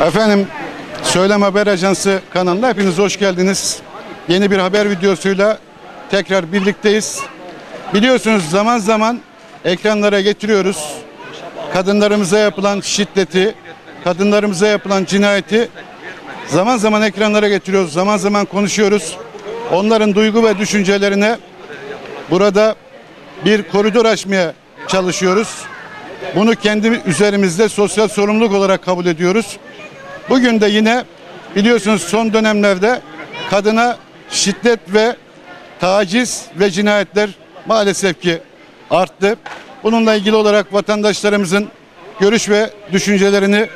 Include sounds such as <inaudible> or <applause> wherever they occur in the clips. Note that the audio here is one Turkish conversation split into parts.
Efendim Söylem Haber Ajansı kanalına hepiniz hoş geldiniz. Yeni bir haber videosuyla tekrar birlikteyiz. Biliyorsunuz zaman zaman ekranlara getiriyoruz. Kadınlarımıza yapılan şiddeti, kadınlarımıza yapılan cinayeti zaman zaman ekranlara getiriyoruz. Zaman zaman konuşuyoruz. Onların duygu ve düşüncelerine burada bir koridor açmaya çalışıyoruz. Bunu kendi üzerimizde sosyal sorumluluk olarak kabul ediyoruz. Bugün de yine biliyorsunuz son dönemlerde kadına şiddet ve taciz ve cinayetler maalesef ki arttı. Bununla ilgili olarak vatandaşlarımızın görüş ve düşüncelerini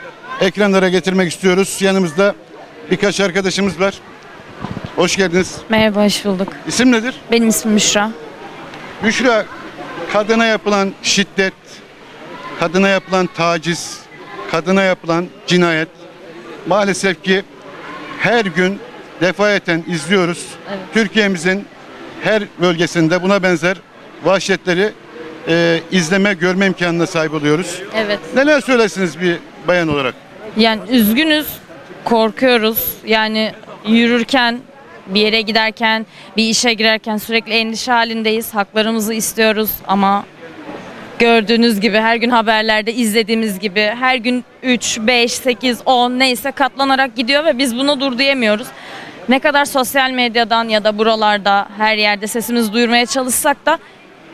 ekranlara getirmek istiyoruz. Yanımızda birkaç arkadaşımız var. Hoş geldiniz. Merhaba, hoş bulduk. İsim nedir? Benim ismim Büşra. Büşra, kadına yapılan şiddet, kadına yapılan taciz, kadına yapılan cinayet maalesef ki her gün defaeten izliyoruz. Türkiye'mizin her bölgesinde buna benzer vahşetleri e, izleme, görme imkanına sahip oluyoruz. Evet. Neler söylersiniz bir bayan olarak? Yani üzgünüz, korkuyoruz. Yani yürürken, bir yere giderken, bir işe girerken sürekli endişe halindeyiz. Haklarımızı istiyoruz ama gördüğünüz gibi her gün haberlerde izlediğimiz gibi her gün 3, 5, 8, 10 neyse katlanarak gidiyor ve biz buna dur diyemiyoruz. Ne kadar sosyal medyadan ya da buralarda her yerde sesimizi duyurmaya çalışsak da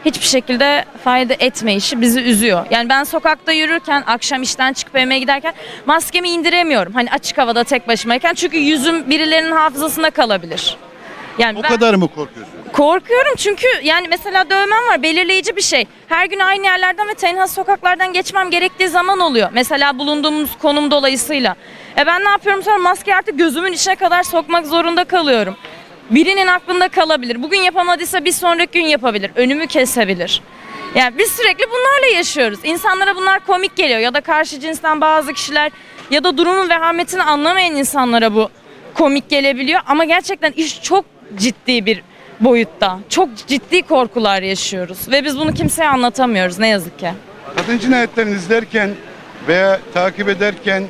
hiçbir şekilde fayda etmeyişi bizi üzüyor. Yani ben sokakta yürürken, akşam işten çıkıp evime giderken maskemi indiremiyorum. Hani açık havada tek başımayken çünkü yüzüm birilerinin hafızasında kalabilir. Yani O ben kadar mı korkuyorsunuz? korkuyorum çünkü yani mesela dövmem var belirleyici bir şey. Her gün aynı yerlerden ve tenha sokaklardan geçmem gerektiği zaman oluyor. Mesela bulunduğumuz konum dolayısıyla. E ben ne yapıyorum sonra maskeyi artık gözümün içine kadar sokmak zorunda kalıyorum. Birinin aklında kalabilir. Bugün yapamadıysa bir sonraki gün yapabilir. Önümü kesebilir. Yani biz sürekli bunlarla yaşıyoruz. İnsanlara bunlar komik geliyor ya da karşı cinsten bazı kişiler ya da durumun vehametini anlamayan insanlara bu komik gelebiliyor ama gerçekten iş çok ciddi bir boyutta. Çok ciddi korkular yaşıyoruz ve biz bunu kimseye anlatamıyoruz ne yazık ki. Kadın cinayetlerini izlerken veya takip ederken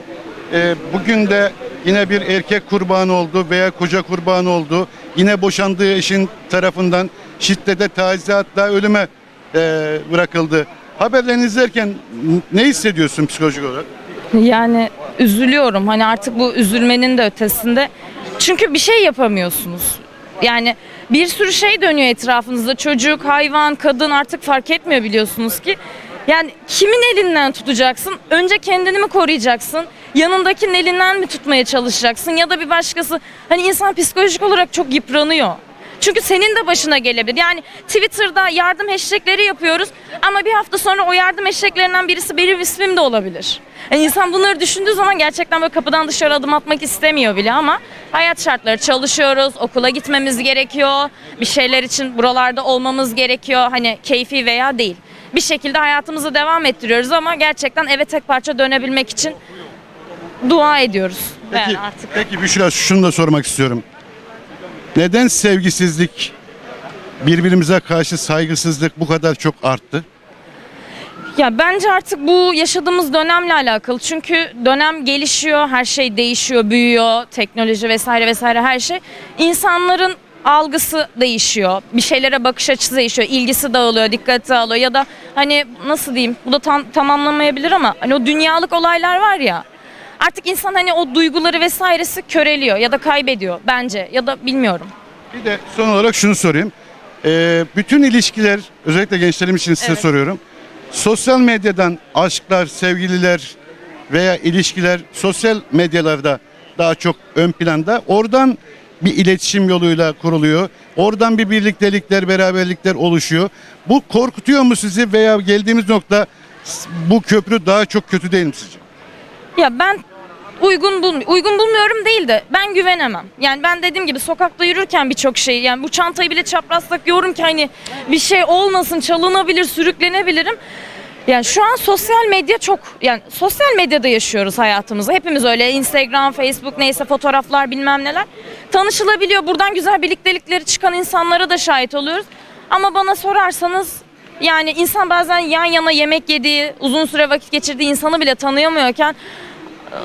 e, bugün de yine bir erkek kurbanı oldu veya koca kurbanı oldu. Yine boşandığı eşin tarafından şiddete, tacize hatta ölüme e, bırakıldı. Haberlerini izlerken ne hissediyorsun psikolojik olarak? Yani üzülüyorum hani artık bu üzülmenin de ötesinde. Çünkü bir şey yapamıyorsunuz. Yani bir sürü şey dönüyor etrafınızda. Çocuk, hayvan, kadın artık fark etmiyor biliyorsunuz ki. Yani kimin elinden tutacaksın? Önce kendini mi koruyacaksın? Yanındakinin elinden mi tutmaya çalışacaksın? Ya da bir başkası. Hani insan psikolojik olarak çok yıpranıyor. Çünkü senin de başına gelebilir. Yani Twitter'da yardım hashtagleri yapıyoruz ama bir hafta sonra o yardım hashtaglerinden birisi benim ismim de olabilir. Yani insan bunları düşündüğü zaman gerçekten böyle kapıdan dışarı adım atmak istemiyor bile ama hayat şartları çalışıyoruz, okula gitmemiz gerekiyor, bir şeyler için buralarda olmamız gerekiyor. Hani keyfi veya değil. Bir şekilde hayatımızı devam ettiriyoruz ama gerçekten eve tek parça dönebilmek için dua ediyoruz. Peki, Yani artık. peki Büşra şunu da sormak istiyorum. Neden sevgisizlik, birbirimize karşı saygısızlık bu kadar çok arttı? Ya bence artık bu yaşadığımız dönemle alakalı. Çünkü dönem gelişiyor, her şey değişiyor, büyüyor, teknoloji vesaire vesaire her şey. İnsanların algısı değişiyor. Bir şeylere bakış açısı değişiyor. ilgisi dağılıyor, dikkati dağılıyor ya da hani nasıl diyeyim? Bu da tam tamamlamayabilir ama hani o dünyalık olaylar var ya. Artık insan hani o duyguları vesairesi köreliyor ya da kaybediyor bence ya da bilmiyorum. Bir de son olarak şunu sorayım. Ee, bütün ilişkiler, özellikle gençlerim için size Evet. soruyorum. Sosyal medyadan aşklar, sevgililer veya ilişkiler sosyal medyalarda daha çok ön planda. Oradan bir iletişim yoluyla kuruluyor. Oradan bir birliktelikler, beraberlikler oluşuyor. Bu korkutuyor mu sizi veya geldiğimiz nokta s- bu köprü daha çok kötü değil mi sizce? Ya ben uygun bul uygun bulmuyorum değil de ben güvenemem. Yani ben dediğim gibi sokakta yürürken birçok şey yani bu çantayı bile çapraz takıyorum ki hani bir şey olmasın çalınabilir sürüklenebilirim. Yani şu an sosyal medya çok yani sosyal medyada yaşıyoruz hayatımızı. Hepimiz öyle Instagram, Facebook neyse fotoğraflar bilmem neler. Tanışılabiliyor. Buradan güzel birliktelikleri çıkan insanlara da şahit oluyoruz. Ama bana sorarsanız yani insan bazen yan yana yemek yediği, uzun süre vakit geçirdiği insanı bile tanıyamıyorken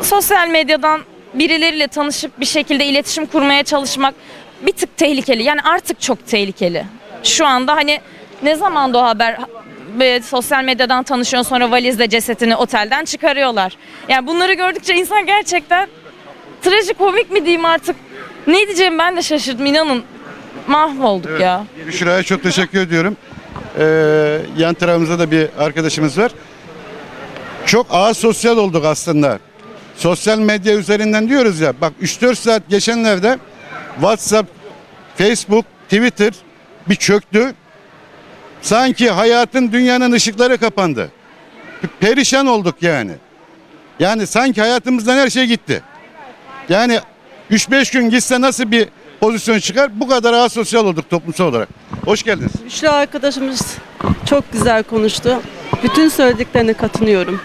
sosyal medyadan birileriyle tanışıp bir şekilde iletişim kurmaya çalışmak bir tık tehlikeli. Yani artık çok tehlikeli. Şu anda hani ne zaman o haber sosyal medyadan tanışıyor sonra valizle cesetini otelden çıkarıyorlar. Yani bunları gördükçe insan gerçekten trajikomik mi diyeyim artık ne diyeceğim ben de şaşırdım inanın mahvolduk ya. Büşra'ya çok teşekkür ediyorum. Ee, yan tarafımızda da bir arkadaşımız var. Çok ağır sosyal olduk aslında. Sosyal medya üzerinden diyoruz ya. Bak 3-4 saat geçenlerde WhatsApp, Facebook, Twitter bir çöktü. Sanki hayatın dünyanın ışıkları kapandı. Perişan olduk yani. Yani sanki hayatımızdan her şey gitti. Yani 3-5 gün gitse nasıl bir pozisyon çıkar? Bu kadar asosyal olduk toplumsal olarak. Hoş geldiniz. Büşra arkadaşımız çok güzel konuştu. Bütün söylediklerine katılıyorum.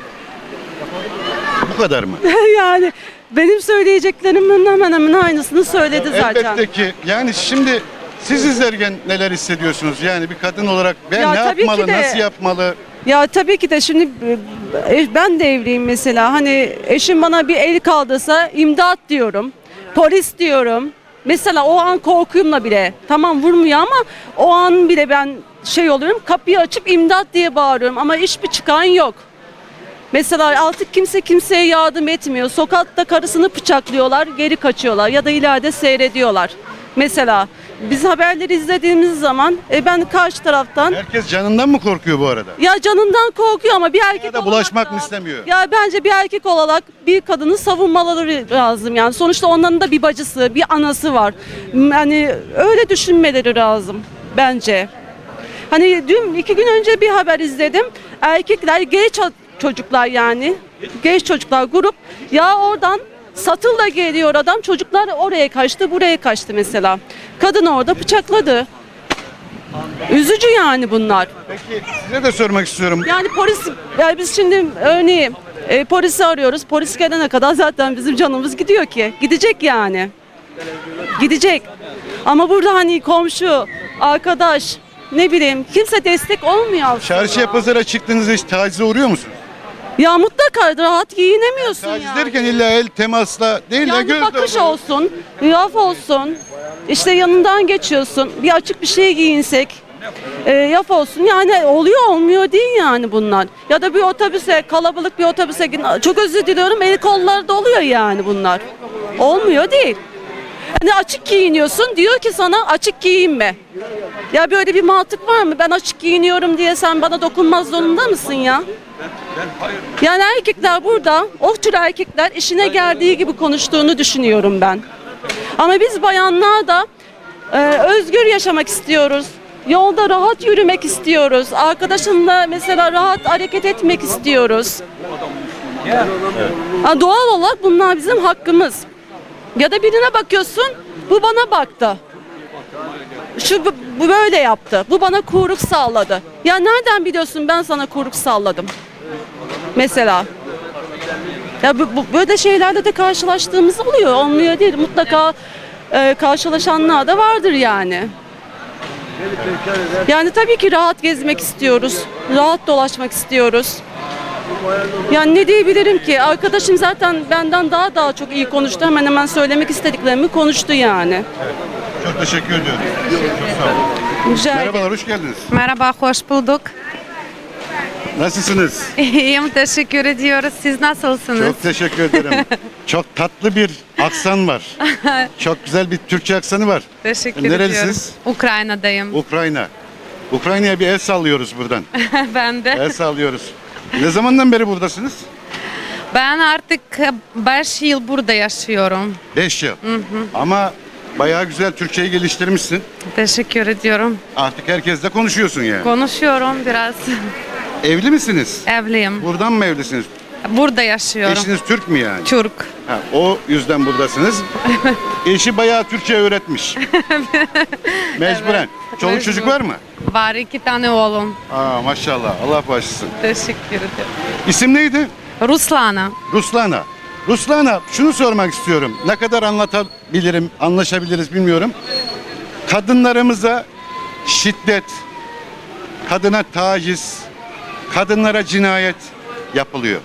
Bu kadar mı? <laughs> yani benim söyleyeceklerimin hemen hemen aynısını söyledi zaten. Elbette ki. Yani şimdi siz izlerken neler hissediyorsunuz? Yani bir kadın olarak ben Ya ne tabii ki yapmalı, de- nasıl yapmalı? Ya tabii ki de şimdi e, ben de evliyim mesela. Hani eşim bana bir el kaldırsa imdat diyorum. Polis diyorum. Mesela o an korkumla bile tamam vurmuyor ama o an bile ben şey oluyorum kapıyı açıp imdat diye bağırıyorum ama hiçbir çıkan yok. Mesela artık kimse kimseye yardım etmiyor. Sokakta karısını bıçaklıyorlar, geri kaçıyorlar ya da ileride seyrediyorlar. Mesela biz haberleri izlediğimiz zaman e, ben karşı taraftan Herkes canından mı korkuyor bu arada? ya canından korkuyor ama bir erkek Ya da olarak bulaşmak mı istemiyor? Ya bence bir erkek olarak bir kadını savunmaları lazım yani. Sonuçta onların da bir bacısı, bir anası var. Yani öyle düşünmeleri lazım bence. Hani dün iki gün önce bir haber izledim. Erkekler, genç ço- çocuklar yani, genç çocuklar grup ya oradan satılla geliyor adam çocuklar oraya kaçtı buraya kaçtı mesela. Kadın orada bıçakladı. Üzücü yani bunlar. Peki size de sormak istiyorum. Yani polis, yani biz şimdi örneğin e, polisi arıyoruz. Polis gelene kadar zaten bizim canımız gidiyor ki. Gidecek yani. Gidecek. Ama burada hani komşu, arkadaş, ne bileyim kimse destek olmuyor aslında. Çarşıya pazara çıktığınızda hiç tacize uğruyor musunuz? Ya mutlaka rahat giyinemiyorsun Taciz yani. derken illa el temasla değil de Yani gözle bakış olur. olsun, laf olsun, işte yanından geçiyorsun, bir açık bir şey giyinsek, e, yaf olsun. Yani oluyor olmuyor değil yani bunlar. Ya da bir otobüse, kalabalık bir otobüse, çok özür diliyorum, el kolları doluyor yani bunlar. Olmuyor değil. Hani açık giyiniyorsun, diyor ki sana açık giyinme. Ya böyle bir mantık var mı? Ben açık giyiniyorum diye sen bana dokunmaz zorunda mısın ya? Yani erkekler burada, o tür erkekler işine geldiği gibi konuştuğunu düşünüyorum ben. Ama biz bayanlar da e, özgür yaşamak istiyoruz. Yolda rahat yürümek istiyoruz. Arkadaşımla mesela rahat hareket etmek istiyoruz. Ha, doğal olarak bunlar bizim hakkımız. Ya da birine bakıyorsun, bu bana baktı. Şu bu, böyle yaptı. Bu bana kuyruk salladı. Ya nereden biliyorsun ben sana kuyruk salladım? Mesela. Ya bu, bu- böyle şeylerle de karşılaştığımız oluyor. Olmuyor değil. Mutlaka e, karşılaşanlar da vardır yani. Yani tabii ki rahat gezmek istiyoruz. Rahat dolaşmak istiyoruz. Yani ne diyebilirim ki? Arkadaşım zaten benden daha daha çok iyi konuştu. Hemen hemen söylemek istediklerimi konuştu yani. Çok teşekkür ediyorum. Çok sağ olun. Rica ederim. Merhabalar, hoş geldiniz. Merhaba, hoş bulduk. Nasılsınız? <laughs> İyiyim, teşekkür ediyoruz. Siz nasılsınız? Çok teşekkür ederim. <laughs> Çok tatlı bir aksan var. <laughs> Çok güzel bir Türkçe aksanı var. teşekkür Nerelisiniz? ediyorum. Ukrayna'dayım. Ukrayna. Ukrayna'ya bir el sallıyoruz buradan. ben de. El sallıyoruz. Ne zamandan beri buradasınız? Ben artık 5 yıl burada yaşıyorum. 5 yıl. Ama bayağı güzel Türkçeyi geliştirmişsin. Teşekkür ediyorum. Artık herkesle konuşuyorsun yani. Konuşuyorum biraz. Evli misiniz? Evliyim. Buradan mı evlisiniz? Burada yaşıyorum. Eşiniz Türk mü yani? Türk. Ha, o yüzden buradasınız. Eşi bayağı Türkçe öğretmiş. <laughs> Mecburen. Çoluk mecbur. çocuk var mı? Var iki tane oğlum. Aa maşallah. Allah bağışlasın. Teşekkür ederim. İsim neydi? Ruslana. Ruslana. Ruslana şunu sormak istiyorum. Ne kadar anlatabilirim, anlaşabiliriz bilmiyorum. Kadınlarımıza şiddet, kadına taciz, kadınlara cinayet yapılıyor.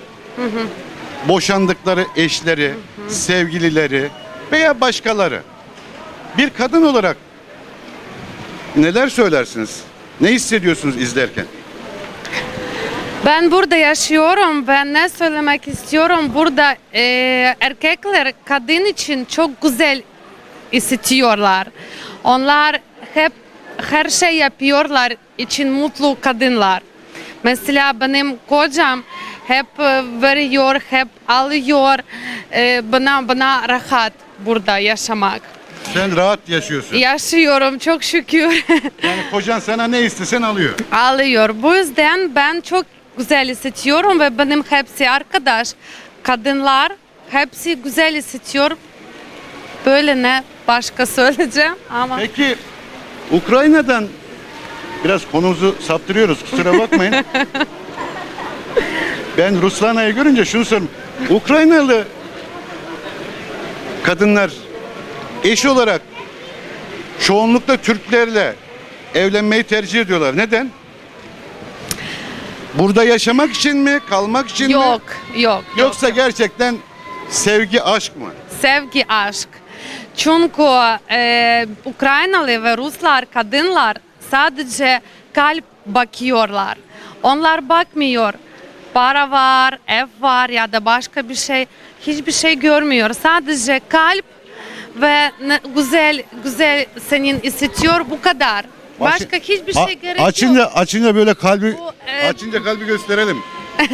Boşandıkları eşleri, sevgilileri veya başkaları bir kadın olarak neler söylersiniz? Ne hissediyorsunuz izlerken? Ben burada yaşıyorum. Ben ne söylemek istiyorum? Burada e, erkekler kadın için çok güzel istiyorlar. Onlar hep her şey yapıyorlar için mutlu kadınlar. Mesela benim kocam hep e, veriyor, hep alıyor. E, bana bana rahat burada yaşamak. Sen rahat yaşıyorsun. Yaşıyorum çok şükür. <laughs> Yani kocan sana ne istesen alıyor. alıyor. Bu yüzden ben çok güzel hissediyorum ve benim hepsi arkadaş kadınlar hepsi güzel hissediyor. Böyle ne başka söyleyeceğim ama Peki Ukrayna'dan biraz konumuzu saptırıyoruz kusura bakmayın. <laughs> ben Ruslana'yı görünce şunu soruyorum. Ukraynalı kadınlar eş olarak çoğunlukla Türklerle evlenmeyi tercih ediyorlar. Neden? Burada yaşamak için mi, kalmak için mi? yok yok. Yoksa gerçekten sevgi, aşk mı? sevgi aşk. Çünkü e, Ukraynalı ve Ruslar kadınlar sadece kalp bakıyorlar. Onlar bakmıyor. Para var, ev var ya da başka bir şey. Hiçbir şey görmüyor. Sadece kalp ve güzel güzel senin istiyor bu kadar. Başka hiçbir şey gerek açınca, yok. Açınca böyle kalbi, Bu, e, açınca kalbi gösterelim. <laughs>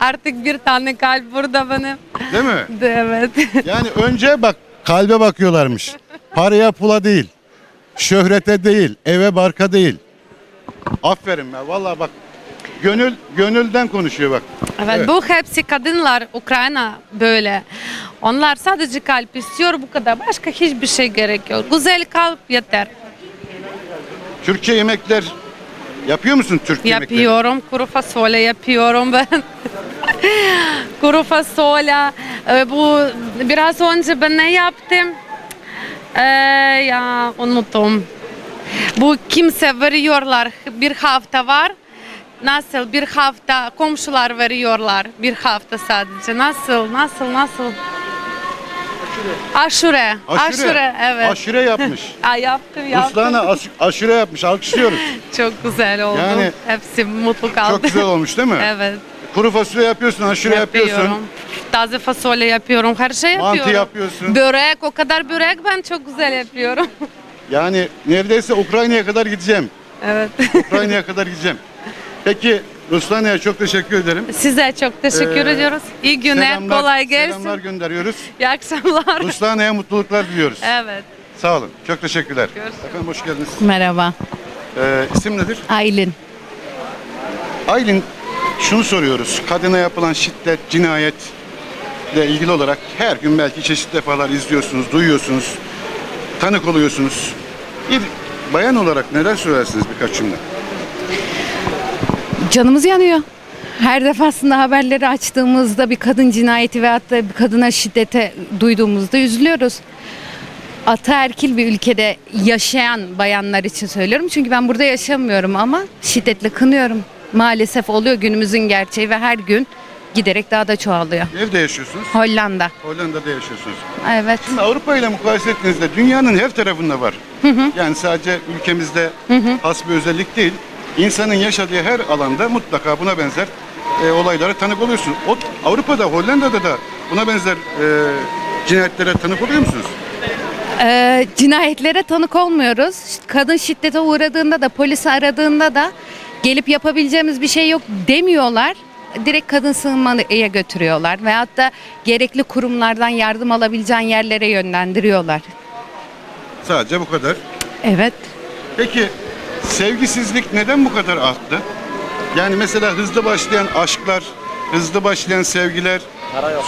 Artık bir tane kalp burada benim. Değil mi? Evet. <laughs> Yani önce bak kalbe bakıyorlarmış. Paraya pula değil. Şöhrete değil. Eve barka değil. Aferin ya vallahi bak. Gönül gönülden konuşuyor bak. Evet, Evet. bu hepsi kadınlar Ukrayna böyle. Onlar sadece kalp istiyor bu kadar. Başka hiçbir şey gerek yok. Güzel kalp yeter. Türkçe yemekler yapıyor musun Türk yemekleri? Yapıyorum. Kuru fasulye yapıyorum ben. <laughs> Kuru fasulye. Ee, Bu biraz önce ben ne yaptım? Ee, ya unuttum. Bu kimse veriyorlar. Bir hafta var. Nasıl bir hafta komşular veriyorlar bir hafta sadece. Nasıl nasıl nasıl? Aşure. Aşure, evet. Aşure yapmış. <laughs> Aa, yaptım yaptım. Ruslana aş- aşure yapmış. Alkışlıyoruz. <laughs> Çok güzel oldu. Yani- Hepsi mutlu kaldı. Çok güzel olmuş değil mi? <laughs> evet. Kuru fasulye yapıyorsun, aşure yapıyorsun. Yapıyorum. Taze fasulye yapıyorum. Her şey Mantı yapıyorum. yapıyorsun. Börek o kadar börek ben çok güzel yapıyorum. Yani neredeyse Ukrayna'ya kadar gideceğim. evet. Ukrayna'ya kadar gideceğim. Peki Ruslana'ya çok teşekkür ederim. Size çok teşekkür Ee, ediyoruz. İyi günler. Selamlar- kolay gelsin. Selamlar gönderiyoruz. <laughs> İyi akşamlar. Ruslana'ya mutluluklar diliyoruz. evet. Sağ olun. Çok teşekkürler. Görüşürüz. Efendim hoş geldiniz. Merhaba. Ee, isim nedir? Aylin. Aylin şunu soruyoruz. Kadına yapılan şiddet, cinayetle ilgili olarak her gün belki çeşitli defalar izliyorsunuz, duyuyorsunuz, tanık oluyorsunuz. Bir bayan olarak neler söylersiniz birkaç cümle? Canımız yanıyor. Her defasında haberleri açtığımızda bir kadın cinayeti ve hatta bir kadına şiddete duyduğumuzda üzülüyoruz. Ataerkil bir ülkede yaşayan bayanlar için söylüyorum. Çünkü ben burada yaşamıyorum ama şiddetle kınıyorum. Maalesef oluyor günümüzün gerçeği ve her gün giderek daha da çoğalıyor. Evde yaşıyorsunuz, Hollanda. Hollanda'da yaşıyorsunuz. Evet. Şimdi Avrupa ile mukayese ettiğinizde dünyanın her tarafında var. Yani sadece ülkemizde has bir özellik değil. İnsanın yaşadığı her alanda mutlaka buna benzer e, olaylara tanık oluyorsunuz. O, Avrupa'da, Hollanda'da da buna benzer e, cinayetlere tanık oluyor musunuz? Ee, cinayetlere tanık olmuyoruz. Kadın şiddete uğradığında da polisi aradığında da gelip yapabileceğimiz bir şey yok demiyorlar. Direkt kadın sığınmaya götürüyorlar veyahut da gerekli kurumlardan yardım alabileceğin yerlere yönlendiriyorlar. Sadece bu kadar. Evet. Peki sevgisizlik neden bu kadar arttı? Yani mesela hızlı başlayan aşklar, hızlı başlayan sevgiler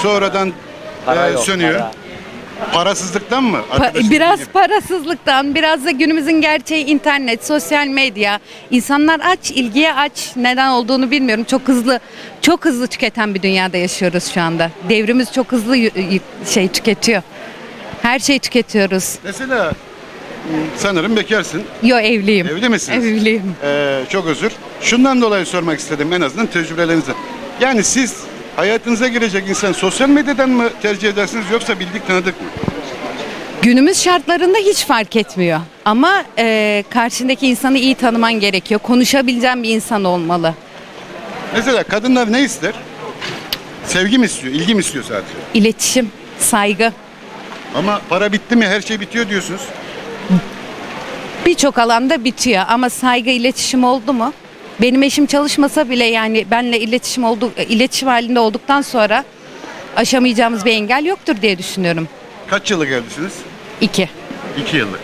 sonradan e, sönüyor. Parasızlıktan mı? Pa- Arkadaşım biraz gibi. parasızlıktan, biraz da günümüzün gerçeği internet, sosyal medya. İnsanlar aç, ilgiye aç. Neden olduğunu bilmiyorum. Çok hızlı, çok hızlı tüketen bir dünyada yaşıyoruz şu anda. Devrimiz çok hızlı y- y- şey tüketiyor. Her şeyi tüketiyoruz. Mesela sanırım bekarsın. Yo evliyim. Evli misiniz? Evliyim. Ee, çok özür. Şundan dolayı sormak istedim en azından tecrübelerinizi. Yani siz hayatınıza girecek insan sosyal medyadan mı tercih edersiniz yoksa bildik tanıdık mı? Günümüz şartlarında hiç fark etmiyor. Ama e, karşındaki insanı iyi tanıman gerekiyor. Konuşabileceğin bir insan olmalı. Mesela kadınlar ne ister? Sevgi mi istiyor, ilgi mi istiyor sadece? İletişim, saygı. Ama para bitti mi her şey bitiyor diyorsunuz. Birçok alanda bitiyor ama saygı iletişim oldu mu? Benim eşim çalışmasa bile yani benle iletişim oldu iletişim halinde olduktan sonra aşamayacağımız bir engel yoktur diye düşünüyorum. Kaç yıllık evlisiniz? İki. İki yıllık.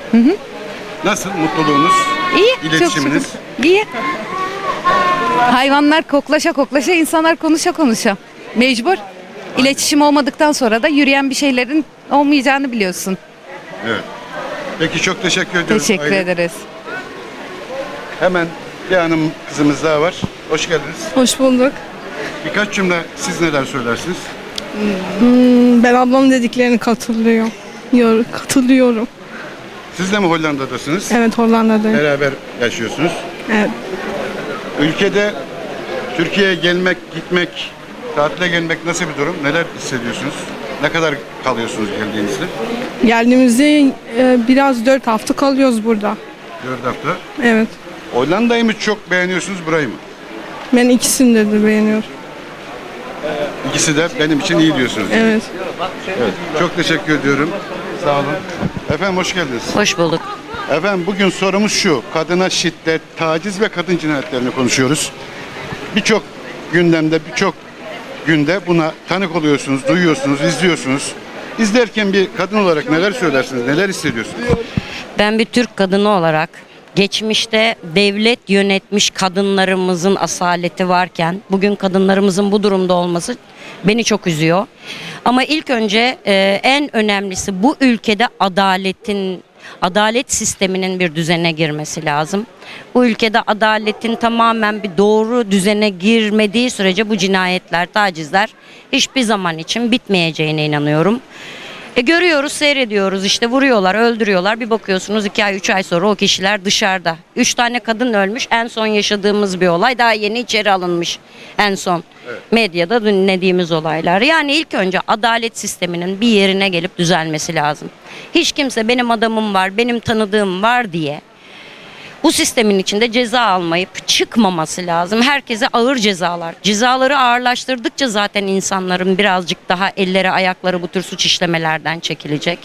Nasıl mutluluğunuz? İyi. Çok İletişiminiz? şükür. İyi. Hayvanlar koklaşa koklaşa, insanlar konuşa konuşa. Mecbur. İletişim olmadıktan sonra da yürüyen bir şeylerin olmayacağını biliyorsun. Evet. Peki çok teşekkür ediyorum. Teşekkür Aylin. ederiz. Hemen bir hanım kızımız daha var. Hoş geldiniz. Hoş bulduk. Birkaç cümle siz neler söylersiniz? Ben ablamın dediklerine katılıyorum. Yor- Katılıyorum. Siz de mi Hollanda'dasınız? Evet Hollanda'dayım. Beraber yaşıyorsunuz. Evet. Ülkede Türkiye'ye gelmek, gitmek, tatile gelmek nasıl bir durum? Neler hissediyorsunuz? Ne kadar kalıyorsunuz geldiğinizde? Geldiğimizde e, biraz dört hafta kalıyoruz burada. Dört hafta. Evet. Hollanda'yı mı çok beğeniyorsunuz, burayı mı? Ben ikisini de, de beğeniyorum. İkisi de benim için iyi diyorsunuz. Evet. Evet. Çok teşekkür ediyorum. Sağ olun. Efendim hoş geldiniz. Hoş bulduk. Efendim bugün sorumuz şu. Kadına şiddet, taciz ve kadın cinayetlerini konuşuyoruz. Birçok gündemde, birçok günde buna tanık oluyorsunuz, duyuyorsunuz, izliyorsunuz. İzlerken bir kadın olarak neler söylersiniz, neler hissediyorsunuz? Ben bir Türk kadını olarak geçmişte devlet yönetmiş kadınlarımızın asaleti varken bugün kadınlarımızın bu durumda olması beni çok üzüyor. Ama ilk önce e, en önemlisi bu ülkede adaletin adalet sisteminin bir düzene girmesi lazım. Bu ülkede adaletin tamamen bir doğru düzene girmediği sürece bu cinayetler, tacizler hiçbir zaman için bitmeyeceğine inanıyorum. E görüyoruz, seyrediyoruz işte vuruyorlar, öldürüyorlar. Bir bakıyorsunuz iki ay, üç ay sonra o kişiler dışarıda. Üç tane kadın ölmüş. En son yaşadığımız bir olay. Daha yeni içeri alınmış en son. Medyada dinlediğimiz olaylar. Yani ilk önce adalet sisteminin bir yerine gelip düzelmesi lazım. Hiç kimse benim adamım var, benim tanıdığım var diye bu sistemin içinde ceza almayıp çıkmaması lazım. Herkese ağır cezalar. Cezaları ağırlaştırdıkça zaten insanların birazcık daha elleri ayakları bu tür suç işlemelerden çekilecek.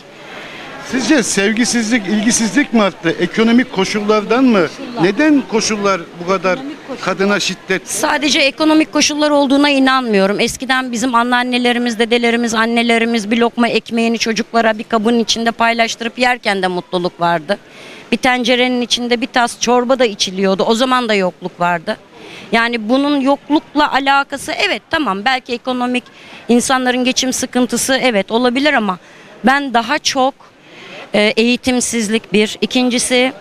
Sizce sevgisizlik, ilgisizlik mi arttı? Ekonomik koşullardan mı? Neden koşullar bu kadar kadına şiddet? Sadece ekonomik koşullar olduğuna inanmıyorum. Eskiden bizim anneannelerimiz, dedelerimiz, annelerimiz bir lokma ekmeğini çocuklara bir kabın içinde paylaştırıp yerken de mutluluk vardı. Bir tencerenin içinde bir tas çorba da içiliyordu. O zaman da yokluk vardı. Yani bunun yoklukla alakası evet tamam belki ekonomik insanların geçim sıkıntısı evet olabilir ama ben daha çok e, eğitimsizlik bir. İkincisi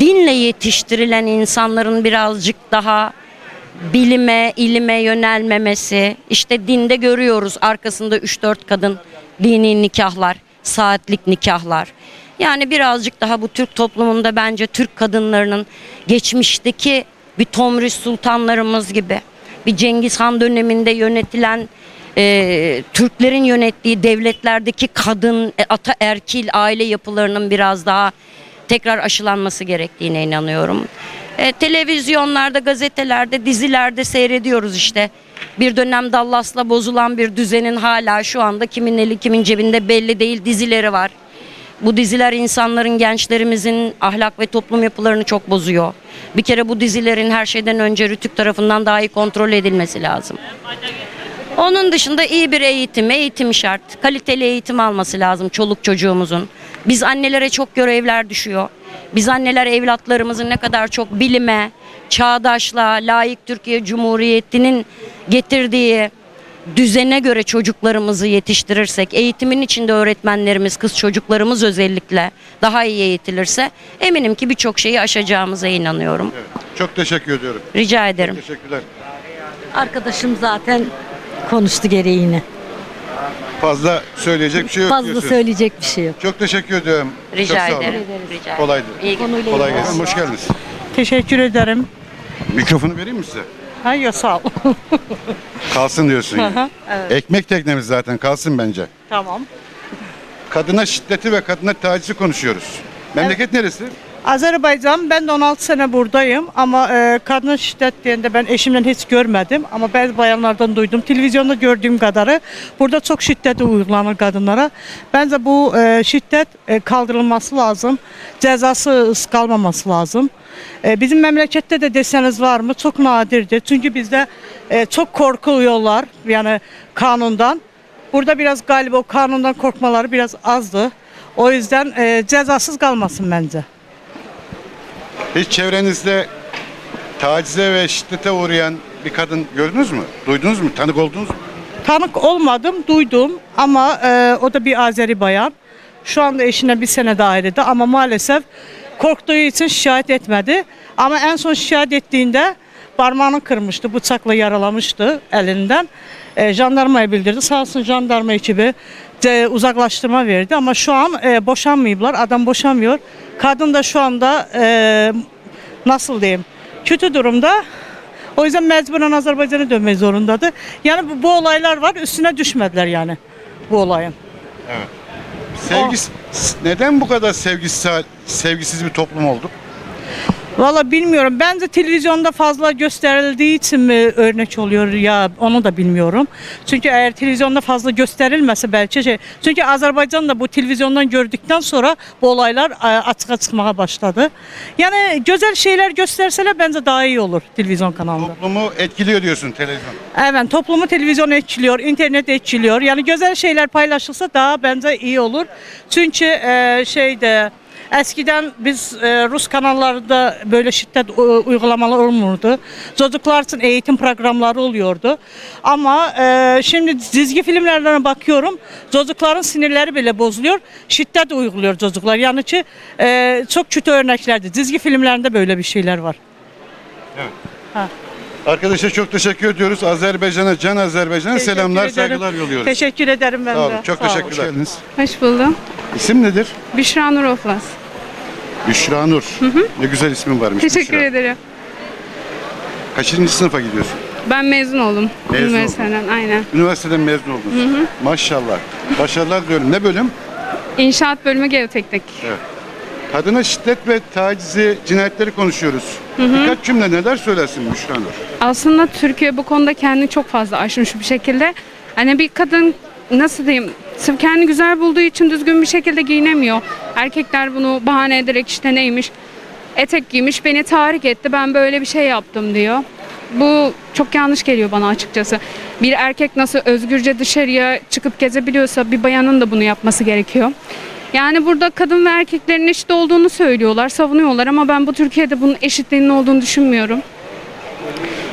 dinle yetiştirilen insanların birazcık daha bilime, ilime yönelmemesi. İşte dinde görüyoruz arkasında 3-4 kadın dini nikahlar, saatlik nikahlar. Yani birazcık daha bu Türk toplumunda bence Türk kadınlarının geçmişteki bir Tomris sultanlarımız gibi bir Cengiz Han döneminde yönetilen e, Türklerin yönettiği devletlerdeki kadın, e, ata erkil aile yapılarının biraz daha tekrar aşılanması gerektiğine inanıyorum. E, televizyonlarda, gazetelerde, dizilerde seyrediyoruz işte. Bir dönem Dallas'la bozulan bir düzenin hala şu anda kimin eli kimin cebinde belli değil dizileri var. Bu diziler insanların, gençlerimizin ahlak ve toplum yapılarını çok bozuyor. Bir kere bu dizilerin her şeyden önce Rütük tarafından daha iyi kontrol edilmesi lazım. Onun dışında iyi bir eğitim, eğitim şart. Kaliteli eğitim alması lazım çoluk çocuğumuzun. Biz annelere çok görevler düşüyor. Biz anneler evlatlarımızın ne kadar çok bilime, çağdaşlığa, layık Türkiye Cumhuriyeti'nin getirdiği düzene göre çocuklarımızı yetiştirirsek, eğitimin içinde öğretmenlerimiz, kız çocuklarımız özellikle daha iyi eğitilirse eminim ki birçok şeyi aşacağımıza inanıyorum. Çok teşekkür ediyorum. Rica ederim. Teşekkürler. Arkadaşım zaten konuştu gereğini. Fazla söyleyecek bir şey yok Fazla diyorsunuz. söyleyecek bir şey yok. Çok teşekkür ediyorum. Rica Çok ederim. Rica. Kolaydı. İyi günler. Kolay gelsin. Hoş geldiniz. Teşekkür ederim. Mikrofonu vereyim mi size? Ha yasal. <laughs> Kalsın diyorsun yani. Evet. Ekmek teknemiz zaten kalsın bence. tamam. Kadına şiddeti ve kadına tacizi konuşuyoruz. Memleket neresi? Azerbaycan ben de 16 sene buradayım ama e, kadın şiddet diyende ben eşimden hiç görmedim ama bazı bayanlardan duydum. Televizyonda gördüğüm kadarı burada çok şiddet uygulanır kadınlara. Bence bu e, şiddet e, kaldırılması lazım. Cezası kalmaması lazım. E, bizim memlekette de deseniz var mı? Çok nadirdir. Çünkü bizde e, çok korkuyorlar yani kanundan. Burada biraz galiba o kanundan korkmaları biraz azdı. O yüzden e, cezasız kalmasın bence. Hiç çevrenizde tacize ve şiddete uğrayan bir kadın gördünüz mü? Duydunuz mu? Tanık oldunuz mu? Tanık olmadım, duydum ama e, o da bir Azeri bayan. Şu anda eşine bir sene dairede ama maalesef korktuğu için şikayet etmedi. Ama en son şikayet ettiğinde parmağını kırmıştı, bıçakla yaralamıştı elinden. E, jandarmaya bildirdi. Sağ olsun jandarma ekibi de uzaklaştırma verdi ama şu an e, boşanmıyorlar. Adam boşanmıyor. Kadın da şu anda e, nasıl diyeyim kötü durumda. O yüzden mecburen Azerbaycan'a dönmek zorundadır. Yani bu, bu olaylar var üstüne düşmediler yani bu olayın. Sevgis neden bu kadar sevgisiz sevgisiz bir toplum olduk? Valla bilmiyorum. Bence televizyonda fazla gösterildiği için mi örnek oluyor ya onu da bilmiyorum. Çünkü eğer televizyonda fazla gösterilmese belki şey. Çünkü Azerbaycan da bu televizyondan gördükten sonra bu olaylar e, açığa çıkmaya başladı. Yani güzel şeyler gösterseler bence daha iyi olur televizyon kanalında. Toplumu etkiliyor diyorsun televizyon. Evet toplumu televizyon etkiliyor, internet etkiliyor. Yani güzel şeyler paylaşılsa daha bence iyi olur. Çünkü e, şeyde eskiden biz e, Rus kanallarda böyle şiddet e, uygulamalar olmurdu. Çocuklar için eğitim programları oluyordu. Ama e, şimdi çizgi filmlerden bakıyorum çocukların sinirleri bile bozuluyor. Şiddet uyguluyor çocuklar. Yani ki e, çok kötü örneklerdi. Çizgi filmlerinde böyle bir şeyler var. Arkadaşa çok teşekkür ediyoruz. Azerbaycan'a, Can Azerbaycan'a Teşekkür selamlar, ederim. saygılar yolluyoruz. Teşekkür ederim ben Sağ olun. de. Çok Sağ olun. teşekkürler. Hoş geldiniz. Hoş buldum. İsim nedir? Büşra Nur Oflas. Büşra Nur. Ne güzel ismin varmış Teşekkür Büşra. ederim. Kaçıncı sınıfa gidiyorsun? Ben mezun oldum. Mezun. Üniversiteden aynen. Üniversiteden mezun oldun. Maşallah. Başarılar diliyorum. Ne bölüm? İnşaat bölümü geoteknik. Kadına şiddet ve tacizi, cinayetleri konuşuyoruz. Birkaç cümle neler söylersin Büşra Nur? Aslında Türkiye bu konuda kendini çok fazla aşmış bir şekilde. Hani bir kadın nasıl diyeyim sırf kendi güzel bulduğu için düzgün bir şekilde giyinemiyor. Erkekler bunu bahane ederek işte neymiş etek giymiş beni tahrik etti ben böyle bir şey yaptım diyor. Bu çok yanlış geliyor bana açıkçası. Bir erkek nasıl özgürce dışarıya çıkıp gezebiliyorsa bir bayanın da bunu yapması gerekiyor. Yani burada kadın ve erkeklerin eşit olduğunu söylüyorlar, savunuyorlar ama ben bu Türkiye'de bunun eşitliğinin olduğunu düşünmüyorum.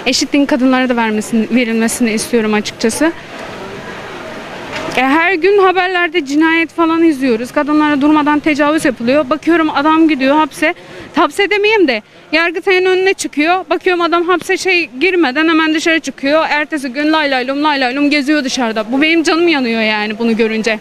Eşitliğin kadınlara da vermesini, verilmesini istiyorum açıkçası. E, her gün haberlerde cinayet falan izliyoruz. Kadınlara durmadan tecavüz yapılıyor. Bakıyorum adam gidiyor hapse. Hapse demeyeyim de Yargıtay'ın önüne çıkıyor. Bakıyorum adam hapse şey girmeden hemen dışarı çıkıyor. Ertesi gün lay lay lom lay lay lom geziyor dışarıda. Bu benim canım yanıyor yani bunu görünce.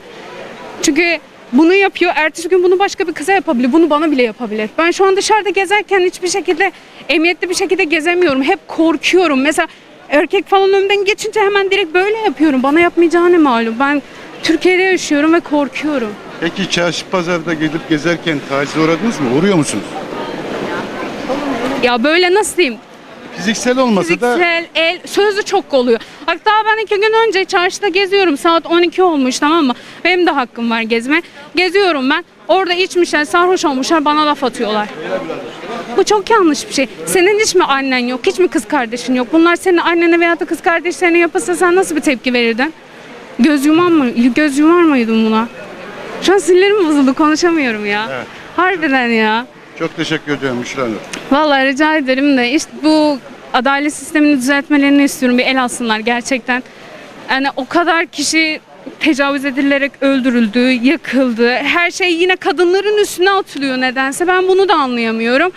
Çünkü bunu yapıyor. Ertesi gün bunu başka bir kıza yapabilir. Bunu bana bile yapabilir. Ben şu an dışarıda gezerken hiçbir şekilde emniyetli bir şekilde gezemiyorum. Hep korkuyorum. Mesela erkek falan önümden geçince hemen direkt böyle yapıyorum. Bana yapmayacağı ne malum. Ben Türkiye'de yaşıyorum ve korkuyorum. Peki çarşı pazarda gelip gezerken tacize uğradınız mı? Uğruyor musunuz? Ya böyle nasıl diyeyim? Fiziksel olmasa da Fiziksel, el, sözlü çok oluyor. Hatta ben iki gün önce çarşıda geziyorum. Saat 12 olmuş tamam mı? Benim de hakkım var gezme. Geziyorum ben. Orada içmişler, sarhoş olmuşlar bana laf atıyorlar. Bu çok yanlış bir şey. Senin hiç mi annen yok, hiç mi kız kardeşin yok? Bunlar senin annene veya da kız kardeşlerine yapılsa sen nasıl bir tepki verirdin? Göz yuman mı? Göz yumar mıydın buna? Şu an sinirlerim bozuldu, konuşamıyorum ya. Evet. Harbiden ya. çok teşekkür ediyorum Büşra Nur. Vallahi rica ederim de işte bu adalet sistemini düzeltmelerini istiyorum. Bir el alsınlar gerçekten. Yani o kadar kişi tecavüz edilerek öldürüldü, yakıldı. Her şey yine kadınların üstüne atılıyor nedense. Ben bunu da anlayamıyorum.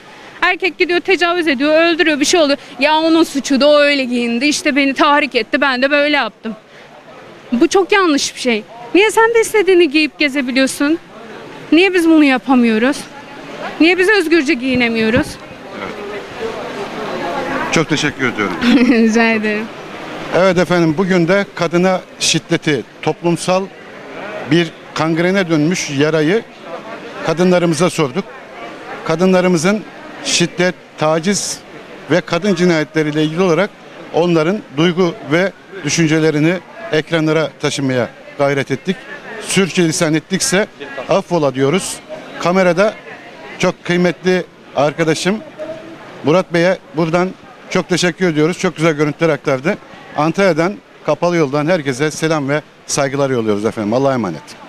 Erkek gidiyor tecavüz ediyor, öldürüyor bir şey oluyor. Ya onun suçu da o öyle giyindi. işte beni tahrik etti. Ben de böyle yaptım. Bu çok yanlış bir şey. Niye sen de istediğini giyip gezebiliyorsun? Niye biz bunu yapamıyoruz? Niye biz özgürce giyinemiyoruz? Çok teşekkür ediyorum. <laughs> Rica ederim. Evet efendim bugün de kadına şiddeti toplumsal bir kangrene dönmüş yarayı kadınlarımıza sorduk. Kadınlarımızın şiddet, taciz ve kadın cinayetleriyle ilgili olarak onların duygu ve düşüncelerini ekranlara taşımaya gayret ettik. Sürçülisan ettikse affola diyoruz. Kamerada çok kıymetli arkadaşım Murat Bey'e buradan çok teşekkür ediyoruz. Çok güzel görüntüler aktardı. Antalya'dan, kapalı yoldan herkese selam ve saygılar yolluyoruz efendim. Allah'a emanet.